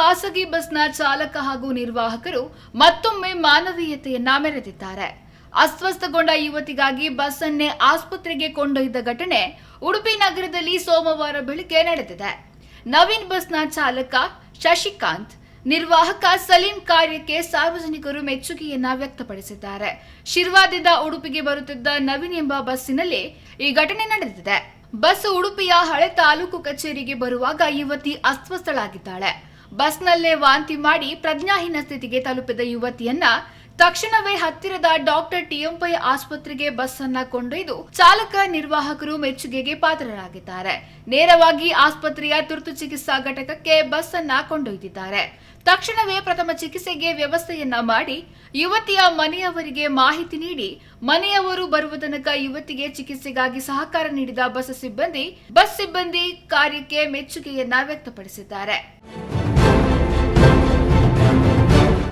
ಖಾಸಗಿ ಬಸ್ನ ಚಾಲಕ ಹಾಗೂ ನಿರ್ವಾಹಕರು ಮತ್ತೊಮ್ಮೆ ಮಾನವೀಯತೆಯನ್ನ ಮೆರೆದಿದ್ದಾರೆ. ಅಸ್ವಸ್ಥಗೊಂಡ ಯುವತಿಗಾಗಿ ಬಸ್ ಅನ್ನೇ ಆಸ್ಪತ್ರೆಗೆ ಕೊಂಡೊಯ್ದ ಘಟನೆ ಉಡುಪಿ ನಗರದಲ್ಲಿ ಸೋಮವಾರ ಬೆಳಿಗ್ಗೆ ನಡೆದಿದೆ. ನವೀನ್ ಬಸ್ನ ಚಾಲಕ ಶಶಿಕಾಂತ್, ನಿರ್ವಾಹಕ ಸಲೀಂ ಕಾರ್ಯಕ್ಕೆ ಸಾರ್ವಜನಿಕರು ಮೆಚ್ಚುಗೆಯನ್ನ ವ್ಯಕ್ತಪಡಿಸಿದ್ದಾರೆ. ಶಿರ್ವಾದಿಂದ ಉಡುಪಿಗೆ ಬರುತ್ತಿದ್ದ ನವೀನ್ ಎಂಬ ಬಸ್ಸಿನಲ್ಲಿ ಈ ಘಟನೆ ನಡೆದಿದೆ. ಬಸ್ ಉಡುಪಿಯ ಹಳೆ ತಾಲೂಕು ಕಚೇರಿಗೆ ಬರುವಾಗ ಯುವತಿ ಅಸ್ವಸ್ಥಳಾಗಿದ್ದಾಳೆ. ಬಸ್ನಲ್ಲೇ ವಾಂತಿ ಮಾಡಿ ಪ್ರಜ್ಞಾಹೀನ ಸ್ಥಿತಿಗೆ ತಲುಪಿದ ಯುವತಿಯನ್ನ ತಕ್ಷಣವೇ ಹತ್ತಿರದ ಡಾಕ್ಟರ್ ಟಿಎಂಪೈ ಆಸ್ಪತ್ರೆಗೆ ಬಸ್ ಅನ್ನ ಕೊಂಡೊಯ್ದು ಚಾಲಕ ನಿರ್ವಾಹಕರು ಮೆಚ್ಚುಗೆಗೆ ಪಾತ್ರರಾಗಿದ್ದಾರೆ. ನೇರವಾಗಿ ಆಸ್ಪತ್ರೆಯ ತುರ್ತು ಚಿಕಿತ್ಸಾ ಘಟಕಕ್ಕೆ ಬಸ್ ಅನ್ನ ಕೊಂಡೊಯ್ದಿದ್ದಾರೆ. ತಕ್ಷಣವೇ ಪ್ರಥಮ ಚಿಕಿತ್ಸೆಗೆ ವ್ಯವಸ್ಥೆಯನ್ನ ಮಾಡಿ ಯುವತಿಯ ಮನೆಯವರಿಗೆ ಮಾಹಿತಿ ನೀಡಿ ಮನೆಯವರು ಬರುವ ತನಕ ಯುವತಿಗೆ ಚಿಕಿತ್ಸೆಗಾಗಿ ಸಹಕಾರ ನೀಡಿದ ಬಸ್ ಸಿಬ್ಬಂದಿ ಬಸ್ ಸಿಬ್ಬಂದಿ ಕಾರ್ಯಕ್ಕೆ ಮೆಚ್ಚುಗೆಯನ್ನ ವ್ಯಕ್ತಪಡಿಸಿದ್ದಾರೆ.